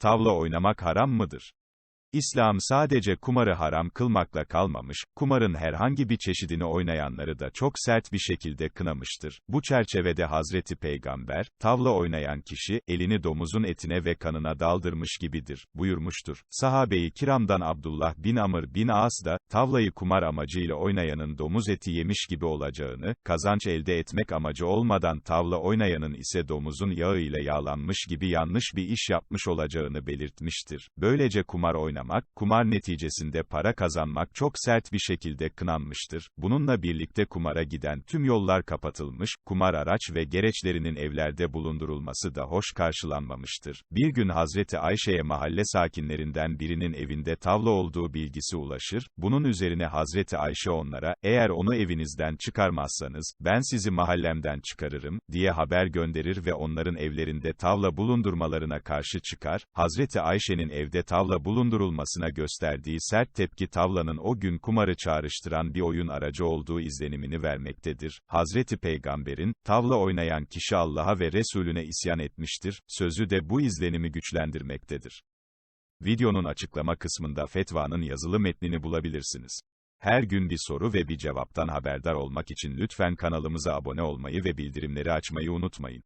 Tavla oynamak haram mıdır? İslam sadece kumarı haram kılmakla kalmamış, kumarın herhangi bir çeşidini oynayanları da çok sert bir şekilde kınamıştır. Bu çerçevede Hazreti Peygamber, tavla oynayan kişi, elini domuzun etine ve kanına daldırmış gibidir, buyurmuştur. Sahabe-i kiramdan Abdullah bin Amr bin As da, tavlayı kumar amacıyla oynayanın domuz eti yemiş gibi olacağını, kazanç elde etmek amacı olmadan tavla oynayanın ise domuzun yağı ile yağlanmış gibi yanlış bir iş yapmış olacağını belirtmiştir. Böylece kumar oynamak, kumar neticesinde para kazanmak çok sert bir şekilde kınanmıştır. Bununla birlikte kumara giden tüm yollar kapatılmış, kumar araç ve gereçlerinin evlerde bulundurulması da hoş karşılanmamıştır. Bir gün Hazreti Ayşe'ye mahalle sakinlerinden birinin evinde tavla olduğu bilgisi ulaşır, bunun üzerine Hazreti Ayşe onlara, eğer onu evinizden çıkarmazsanız, ben sizi mahallemden çıkarırım, diye haber gönderir ve onların evlerinde tavla bulundurmalarına karşı çıkar, Hazreti Ayşe'nin evde tavla bulundurulmasına gösterdiği sert tepki tavlanın o gün kumarı çağrıştıran bir oyun aracı olduğu izlenimini vermektedir. Hazreti Peygamber'in, tavla oynayan kişi Allah'a ve Resulüne isyan etmiştir, sözü de bu izlenimi güçlendirmektedir. Videonun açıklama kısmında fetvanın yazılı metnini bulabilirsiniz. Her gün bir soru ve bir cevaptan haberdar olmak için lütfen kanalımıza abone olmayı ve bildirimleri açmayı unutmayın.